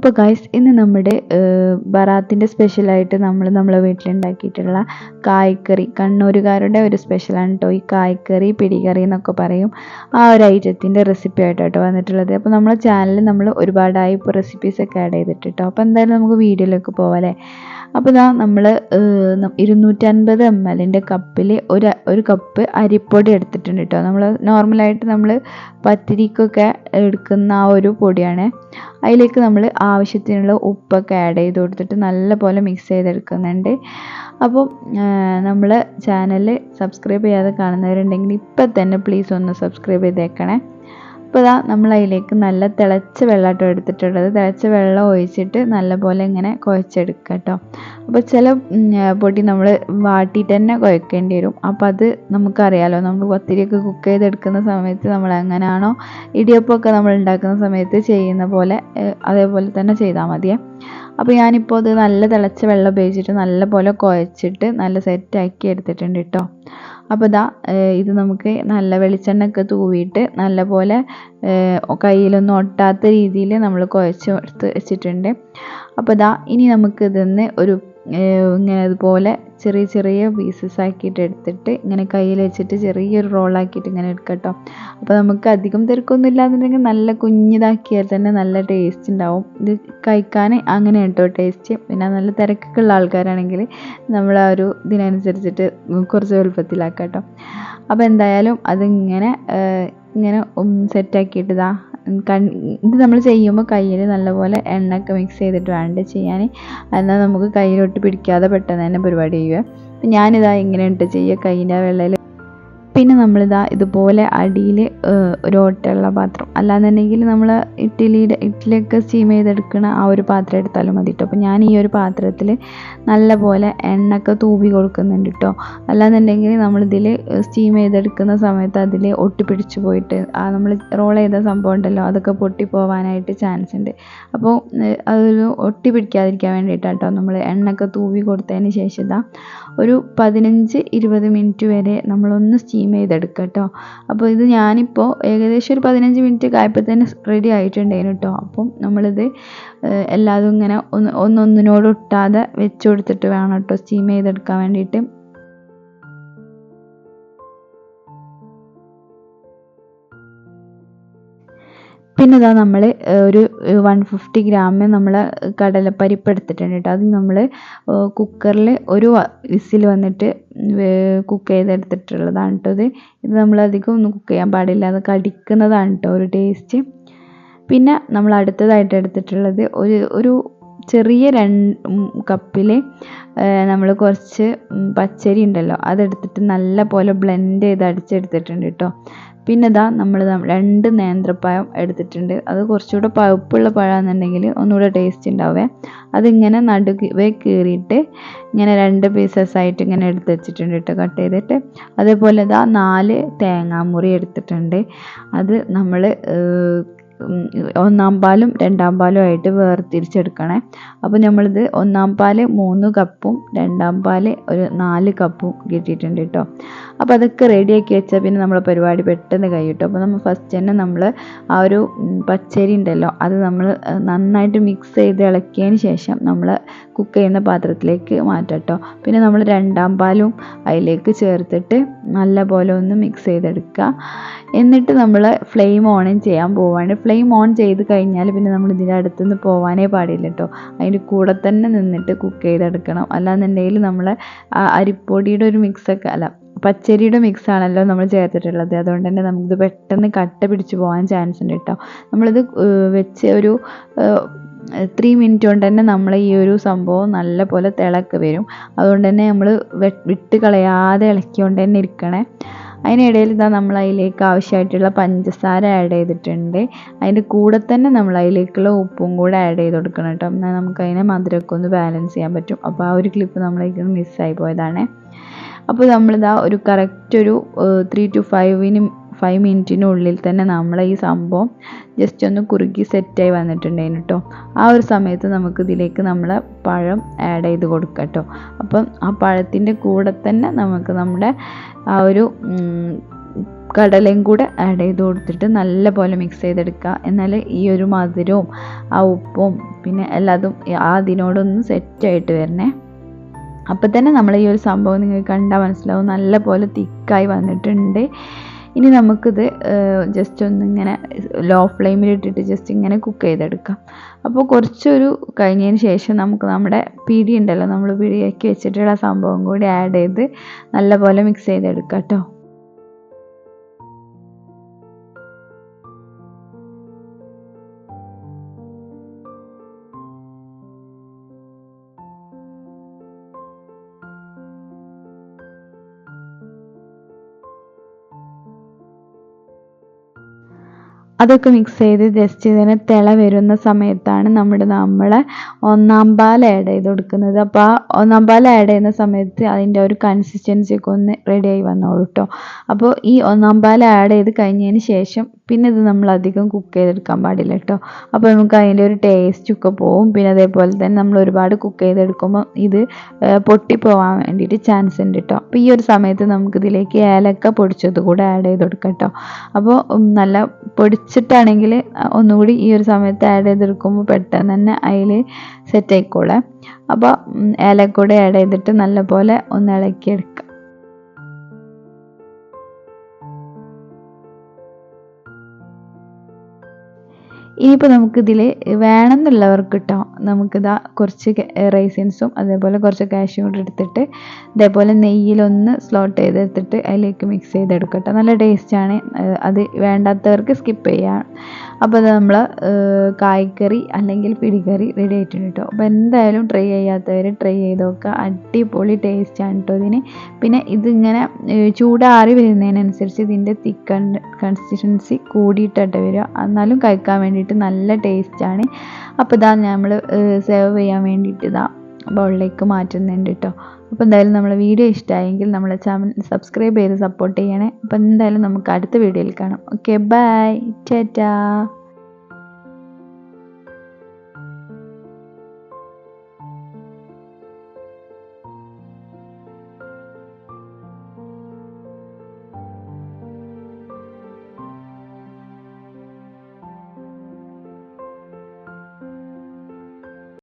അപ്പോൾ ഗൈസ് ഇന്ന് നമ്മുടെ ബറാത്തിന്റെ സ്പെഷ്യലായിട്ട് നമ്മൾ നമ്മളെ വീട്ടിലുണ്ടാക്കിയിട്ടുള്ള കായ്ക്കറി കണ്ണൂരുകാരുടെ ഒരു സ്പെഷ്യലാണ് കേട്ടോ ഈ കായ്ക്കറി പിടികറി എന്നൊക്കെ പറയും. ആ ഒരു ഐറ്റത്തിന്റെ റെസിപ്പി ആയിട്ടോ വന്നിട്ടുള്ളത്. അപ്പോൾ നമ്മളെ ചാനലിൽ നമ്മൾ ഒരുപാടായി ഇപ്പോൾ റെസിപ്പീസൊക്കെ ആഡ് ചെയ്തിട്ട് കേട്ടോ അപ്പോൾ എന്തായാലും നമുക്ക് വീഡിയോയിലേക്ക് അല്ലേ അപ്പോൾ ഇതാ നമ്മൾ ഇരുന്നൂറ്റൻപത് എം എല്ലിന്റെ കപ്പിൽ ഒരു ഒരു കപ്പ് അരിപ്പൊടി എടുത്തിട്ടുണ്ട് കേട്ടോ നമ്മൾ നോർമലായിട്ട് നമ്മൾ പത്തിരിക്കൊക്കെ എടുക്കുന്ന ആ ഒരു പൊടിയാണ്. അതിലേക്ക് നമ്മൾ ആവശ്യത്തിനുള്ള ഉപ്പൊക്കെ ആഡ് ചെയ്ത് കൊടുത്തിട്ട് നല്ലപോലെ മിക്സ് ചെയ്തെടുക്കുന്നുണ്ട്. അപ്പോൾ നമ്മൾ ചാനൽ സബ്സ്ക്രൈബ് ചെയ്യാതെ കാണുന്നവരുണ്ടെങ്കിൽ ഇപ്പം തന്നെ പ്ലീസ് ഒന്ന് സബ്സ്ക്രൈബ് ചെയ്തേക്കണേ. അപ്പോൾ ഇതാ നമ്മൾ അതിലേക്ക് നല്ല തിളച്ച വെള്ളമാട്ടോ എടുത്തിട്ടുള്ളത്. തിളച്ച വെള്ളം ഒഴിച്ചിട്ട് നല്ലപോലെ ഇങ്ങനെ കുഴച്ചെടുക്കുക കേട്ടോ അപ്പോൾ ചില പൊടി നമ്മൾ വാട്ടിയിട്ട് തന്നെ കുഴക്കേണ്ടി വരും. അപ്പോൾ അത് നമുക്കറിയാലോ നമ്മൾ പത്തിരിയൊക്കെ കുക്ക് ചെയ്തെടുക്കുന്ന സമയത്ത് നമ്മൾ എങ്ങനെയാണോ ഇടിയപ്പമൊക്കെ നമ്മൾ ഉണ്ടാക്കുന്ന സമയത്ത് ചെയ്യുന്ന പോലെ അതേപോലെ തന്നെ ചെയ്താൽ മതിയേ. അപ്പോൾ ഞാനിപ്പോൾ അത് നല്ല തിളച്ച വെള്ളം ഉപയോഗിച്ചിട്ട് നല്ല പോലെ കുഴച്ചിട്ട് നല്ല സെറ്റാക്കി എടുത്തിട്ടുണ്ട് കേട്ടോ അപ്പോൾ ഇതാ ഇത് നമുക്ക് നല്ല വെളിച്ചെണ്ണയൊക്കെ തൂവിയിട്ട് നല്ല പോലെ കയ്യിലൊന്നും ഒട്ടാത്ത രീതിയിൽ നമ്മൾ കുഴച്ച് എടുത്ത് വെച്ചിട്ടുണ്ട്. അപ്പോൾ ഇതാ ഇനി നമുക്ക് നിന്ന് ഒരു ഇങ്ങനെ അതുപോലെ ചെറിയ ചെറിയ പീസസ് ആക്കിയിട്ട് എടുത്തിട്ട് ഇങ്ങനെ കയ്യിൽ വെച്ചിട്ട് ചെറിയൊരു റോളാക്കിയിട്ട് ഇങ്ങനെ എടുക്കട്ടോ അപ്പോൾ നമുക്ക് അധികം തിരക്കൊന്നും ഇല്ലാന്നുണ്ടെങ്കിൽ നല്ല കുഞ്ഞിതാക്കിയാൽ തന്നെ നല്ല ടേസ്റ്റ് ഉണ്ടാവും. ഇത് കഴിക്കാൻ അങ്ങനെ കേട്ടോ ടേസ്റ്റ് പിന്നെ നല്ല തിരക്കൊക്കെ ഉള്ള ആൾക്കാരാണെങ്കിൽ നമ്മൾ ആ ഒരു ഇതിനനുസരിച്ചിട്ട് കുറച്ച് വലുപ്പത്തിലാക്കാം കേട്ടോ അപ്പോൾ എന്തായാലും അതിങ്ങനെ ഇങ്ങനെ സെറ്റാക്കിയിട്ട് ഇതാ ഇത് നമ്മൾ ചെയ്യുമ്പോൾ കയ്യിൽ നല്ലപോലെ എണ്ണയൊക്കെ മിക്സ് ചെയ്തിട്ട് വേണ്ട ചെയ്യാൻ എന്നാൽ നമുക്ക് കയ്യിലൊട്ട് പിടിക്കാതെ പെട്ടെന്ന് തന്നെ പരിപാടി ചെയ്യുക. ഞാനിതാ ഇങ്ങനെ ഇട്ട് ചെയ്യുക. കയ്യിന്റെ വെള്ളയിൽ പിന്നെ നമ്മളിതാ ഇതുപോലെ അടിയിൽ ഒരു ഓട്ടയുള്ള പാത്രം. അല്ലാന്നുണ്ടെങ്കിൽ നമ്മൾ ഇഡ്ഡലിയുടെ ഇഡ്ഡലിയൊക്കെ സ്റ്റീം ചെയ്തെടുക്കുന്ന ആ ഒരു പാത്രം എടുത്താലും മതി കേട്ടോ അപ്പോൾ ഞാൻ ഈ ഒരു പാത്രത്തിൽ നല്ല പോലെ എണ്ണയൊക്കെ തൂവി കൊടുക്കുന്നുണ്ട് കേട്ടോ അല്ലാന്നുണ്ടെങ്കിൽ നമ്മളിതിൽ സ്റ്റീം ചെയ്തെടുക്കുന്ന സമയത്ത് അതിൽ ഒട്ടിപ്പിടിച്ച് പോയിട്ട് ആ നമ്മൾ റോൾ ചെയ്ത സംഭവം ഉണ്ടല്ലോ അതൊക്കെ പൊട്ടി പോവാനായിട്ട് ചാൻസ് ഉണ്ട്. അപ്പോൾ അതൊരു ഒട്ടി പിടിക്കാതിരിക്കാൻ വേണ്ടിയിട്ടാണ് കേട്ടോ നമ്മൾ എണ്ണയൊക്കെ തൂവി കൊടുത്തതിന് ശേഷം ഇതാ ഒരു പതിനഞ്ച് ഇരുപത് മിനിറ്റ് വരെ നമ്മളൊന്ന് സ്റ്റീം ചെയ്തെടുക്കുക കേട്ടോ അപ്പോൾ ഇത് ഞാനിപ്പോൾ ഏകദേശം ഒരു പതിനഞ്ച് മിനിറ്റ് ആയപ്പോൾ തന്നെ റെഡി ആയിട്ടുണ്ടായിരുന്നു കേട്ടോ അപ്പം നമ്മളിത് എല്ലാതും ഇങ്ങനെ ഒന്ന് ഒന്നൊന്നിനോട് ഒട്ടാതെ വെച്ച് കൊടുത്തിട്ട് വേണം കേട്ടോ സ്റ്റീം ചെയ്തെടുക്കാൻ വേണ്ടിയിട്ട്. പിന്നെ ഇതാ നമ്മൾ ഒരു വൺ ഫിഫ്റ്റി ഗ്രാം നമ്മൾ കടലപ്പരിപ്പ് എടുത്തിട്ടുണ്ട് കേട്ടോ. അത് നമ്മൾ കുക്കറിൽ ഒരു വിസിൽ വന്നിട്ട് കുക്ക് ചെയ്തെടുത്തിട്ടുള്ളതാണ് കേട്ടോ ഇത്. ഇത് നമ്മൾ അധികം ഒന്നും കുക്ക് ചെയ്യാൻ പാടില്ല. അത് കടിക്കുന്നതാണ് കേട്ടോ ഒരു ടേസ്റ്റ്. പിന്നെ നമ്മൾ അടുത്തതായിട്ട് എടുത്തിട്ടുള്ളത് ഒരു ഒരു ചെറിയ രണ്ട് കപ്പിൽ നമ്മൾ കുറച്ച് പച്ചരി ഉണ്ടല്ലോ. അതെടുത്തിട്ട് നല്ല പോലെ ബ്ലെൻഡ് ചെയ്ത് അടിച്ചെടുത്തിട്ടുണ്ട് കേട്ടോ. പിന്നെ ഇതാ നമ്മൾ രണ്ട് നേന്ത്രപ്പഴം എടുത്തിട്ടുണ്ട്. അത് കുറച്ചുകൂടെ പഴുപ്പുള്ള പഴമാണെന്നുണ്ടെങ്കിൽ ഒന്നുകൂടെ ടേസ്റ്റ് ഉണ്ടാവേ അതിങ്ങനെ നടുവേ കീറിയിട്ട് ഇങ്ങനെ രണ്ട് പീസസ് ആയിട്ട് ഇങ്ങനെ എടുത്ത് വെച്ചിട്ടുണ്ട് കേട്ടോ കട്ട് ചെയ്തിട്ട്. അതേപോലെ ഇതാ നാല് തേങ്ങാമുറി എടുത്തിട്ടുണ്ട്. അത് നമ്മൾ ഒന്നാം പാലും രണ്ടാം പാലും ആയിട്ട് വേർതിരിച്ചെടുക്കണേ. അപ്പോൾ നമ്മളിത് ഒന്നാം പാൽ മൂന്ന് കപ്പും രണ്ടാം പാൽ ഒരു നാല് കപ്പും കിട്ടിയിട്ടുണ്ട് കേട്ടോ അപ്പോൾ അതൊക്കെ റെഡിയാക്കി വെച്ചാൽ പിന്നെ നമ്മളെ പരിപാടി പെട്ടെന്ന് കഴിയും അപ്പോൾ നമ്മൾ ഫസ്റ്റ് തന്നെ നമ്മൾ ആ ഒരു പച്ചരി ഉണ്ടല്ലോ അത് നമ്മൾ നന്നായിട്ട് മിക്സ് ചെയ്ത് ഇളക്കിയതിന് ശേഷം നമ്മൾ കുക്ക് ചെയ്യുന്ന പാത്രത്തിലേക്ക് മാറ്റട്ടോ പിന്നെ നമ്മൾ രണ്ടാം പാലും അതിലേക്ക് ചേർത്തിട്ട് നല്ല പോലെ ഒന്ന് മിക്സ് ചെയ്തെടുക്കുക എന്നിട്ട് നമ്മൾ ഫ്ലെയിം ഓൺ ചെയ്യാൻ പോവാണ്. ഫ്ലെയിം ഓൺ ചെയ്ത് കഴിഞ്ഞാൽ പിന്നെ നമ്മൾ ഇതിന്റെ അടുത്തുനിന്ന് പോകാനേ പാടില്ല കേട്ടോ അതിന്റെ കൂടെ തന്നെ നിന്നിട്ട് കുക്ക് ചെയ്തെടുക്കണം. അല്ലാന്നുണ്ടെങ്കിൽ നമ്മൾ അരിപ്പൊടിയുടെ ഒരു മിക്സൊക്കെ അല്ല പച്ചരിയുടെ മിക്സ് ആണല്ലോ നമ്മൾ ചേർത്തിട്ടുള്ളത്. അതുകൊണ്ട് തന്നെ നമുക്കിത് പെട്ടെന്ന് കട്ട പിടിച്ച് പോകാൻ ചാൻസ് ഉണ്ട് കേട്ടോ നമ്മളിത് വെച്ച് ഒരു ത്രീ മിനിറ്റ് കൊണ്ട് തന്നെ നമ്മൾ ഈ ഒരു സംഭവം നല്ല പോലെ തിളക്ക് വരും. അതുകൊണ്ട് തന്നെ നമ്മൾ വിട്ട് കളയാതെ ഇളക്കിക്കൊണ്ട് തന്നെ ഇരിക്കണേ. അതിനിടയിൽ ഇതാ നമ്മൾ അതിലേക്ക് ആവശ്യമായിട്ടുള്ള പഞ്ചസാര ആഡ് ചെയ്തിട്ടുണ്ട്. അതിന്റെ കൂടെ തന്നെ നമ്മൾ അതിലേക്കുള്ള ഉപ്പും കൂടെ ആഡ് ചെയ്ത് കൊടുക്കണം കേട്ടോ എന്നാൽ നമുക്ക് അതിനെ മധുരമൊക്കെ ഒന്ന് ബാലൻസ് ചെയ്യാൻ പറ്റും. അപ്പോൾ ആ ഒരു ക്ലിപ്പ് നമ്മളേക്ക് മിസ്സായി പോയതാണ്. അപ്പോൾ നമ്മളിതാ ഒരു കറക്റ്റ് ഒരു ത്രീ ടു ഫൈവിന് ഫൈവ് മിനിറ്റിനുള്ളിൽ തന്നെ നമ്മളെ ഈ സംഭവം ജസ്റ്റ് ഒന്ന് കുറുക്കി സെറ്റായി വന്നിട്ടുണ്ടായിരുന്നു കേട്ടോ ആ ഒരു സമയത്ത് നമുക്ക് ഇതിലേക്ക് നമ്മൾ പഴം ആഡ് ചെയ്ത് കൊടുക്കാം കേട്ടോ അപ്പം ആ പഴത്തിന്റെ കൂടെ തന്നെ നമുക്ക് നമ്മുടെ ആ ഒരു കടലയും കൂടെ ആഡ് ചെയ്ത് കൊടുത്തിട്ട് നല്ല പോലെ മിക്സ് ചെയ്തെടുക്കുക എന്നാൽ ഈ ഒരു മധുരവും ആ ഉപ്പും പിന്നെ എല്ലാതും അതിനോടൊന്ന് സെറ്റായിട്ട് വരണേ. അപ്പോൾ തന്നെ നമ്മൾ ഈ ഒരു സംഭവം നിങ്ങൾക്ക് കണ്ടാൽ മനസ്സിലാവും. നല്ല പോലെ തിക്കായി വന്നിട്ടുണ്ട്. ഇനി നമുക്കിത് ജസ്റ്റ് ഒന്നിങ്ങനെ ലോ ഫ്ലെയിമിൽ ഇട്ടിട്ട് ജസ്റ്റ് ഇങ്ങനെ കുക്ക് ചെയ്തെടുക്കാം. അപ്പോൾ കുറച്ചൊരു കഴിഞ്ഞതിന് ശേഷം നമുക്ക് നമ്മുടെ പിടി ഉണ്ടല്ലോ നമ്മൾ പിടിയാക്കി വെച്ചിട്ടുള്ള സംഭവം കൂടി ആഡ് ചെയ്ത് നല്ലപോലെ മിക്സ് ചെയ്തെടുക്കാം കേട്ടോ അതൊക്കെ മിക്സ് ചെയ്ത് ജസ്റ്റ് ഇതിന് തിള വരുന്ന സമയത്താണ് നമ്മുടെ നമ്മളെ ഒന്നാം പാൽ ആഡ് ചെയ്ത് കൊടുക്കുന്നത്. അപ്പോൾ ആ ഒന്നാം പാൽ ആഡ് ചെയ്യുന്ന സമയത്ത് അതിന്റെ ഒരു കൺസിസ്റ്റൻസി ഒക്കെ ഒന്ന് റെഡി ആയി വന്നോളൂ കേട്ടോ അപ്പോൾ ഈ ഒന്നാം പാൽ ആഡ് ചെയ്ത് കഴിഞ്ഞതിന് ശേഷം പിന്നെ ഇത് നമ്മൾ അധികം കുക്ക് ചെയ്തെടുക്കാൻ പാടില്ല കേട്ടോ അപ്പോൾ നമുക്ക് അതിന്റെ ഒരു ടേസ്റ്റ് ഒക്കെ പോവും. പിന്നെ അതേപോലെ തന്നെ നമ്മൾ ഒരുപാട് കുക്ക് ചെയ്തെടുക്കുമ്പോൾ ഇത് പൊട്ടിപ്പോവാൻ വേണ്ടിയിട്ട് ചാൻസ് ഉണ്ട് കേട്ടോ അപ്പോൾ ഈ ഒരു സമയത്ത് നമുക്ക് ഇതിലേക്ക് ഏലക്ക പൊടിച്ചത് കൂടെ ആഡ് ചെയ്ത് കൊടുക്കാം കേട്ടോ അപ്പോൾ നല്ല പൊടിച്ചിട്ടാണെങ്കിൽ ഒന്നുകൂടി ഈ ഒരു സമയത്ത് ആഡ് ചെയ്തെടുക്കുമ്പോൾ പെട്ടെന്ന് തന്നെ അതിൽ സെറ്റ് ആയിക്കോളെ. അപ്പോൾ ഏലക്കൂടെ ആഡ് ചെയ്തിട്ട് നല്ലപോലെ ഒന്ന് ഇളക്കിയെടുക്കുക ഇനിയിപ്പോൾ നമുക്കിതിൽ വേണമെന്നുള്ളവർക്ക് കേട്ടോ നമുക്കിതാ കുറച്ച് റൈസിൻസും അതേപോലെ കുറച്ച് കാഷ്യും കൂടി എടുത്തിട്ട് ഇതേപോലെ നെയ്യിലൊന്ന് സ്ലോട്ട് ചെയ്തെടുത്തിട്ട് അതിലേക്ക് മിക്സ് ചെയ്തെടുക്കട്ടെ. നല്ല ടേസ്റ്റാണ് അത് വേണ്ടാത്തവർക്ക് സ്കിപ്പ് ചെയ്യാം. അപ്പോൾ അത് നമ്മൾ കായ്ക്കറി അല്ലെങ്കിൽ പിടിക്കറി റെഡി ആയിട്ടുണ്ട് കേട്ടോ അപ്പോൾ എന്തായാലും ട്രൈ ചെയ്യാത്തവർ ട്രൈ ചെയ്ത് നോക്കുക. അടിപൊളി ടേസ്റ്റാണ് കേട്ടോ ഇതിന്. പിന്നെ ഇതിങ്ങനെ ചൂടാറി വരുന്നതിനനുസരിച്ച് ഇതിന്റെ തിക്ക് കൺസിസ്റ്റൻസി കൂടിയിട്ടായിട്ട് വരിക. എന്നാലും കഴിക്കാൻ വേണ്ടിയിട്ട് നല്ല ടേസ്റ്റാണ്. അപ്പോൾ ഇതാ നമ്മൾ സെർവ് ചെയ്യാൻ വേണ്ടിയിട്ട് ഇതാ ബൗളിലേക്ക് മാറ്റുന്നുണ്ട് കേട്ടോ അപ്പോൾ എന്തായാലും നമ്മളെ വീഡിയോ ഇഷ്ടമായെങ്കിൽ നമ്മളെ ചാനൽ സബ്സ്ക്രൈബ് ചെയ്ത് സപ്പോർട്ട് ചെയ്യണേ. അപ്പോൾ എന്തായാലും നമുക്ക് അടുത്ത വീഡിയോയിൽ കാണാം. Okay bye Tata